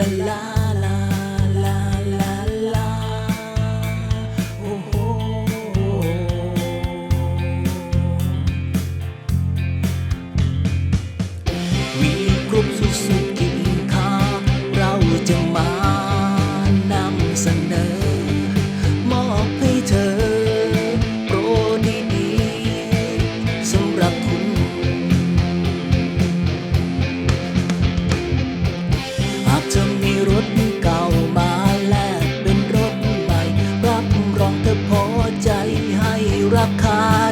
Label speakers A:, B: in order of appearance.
A: la la baka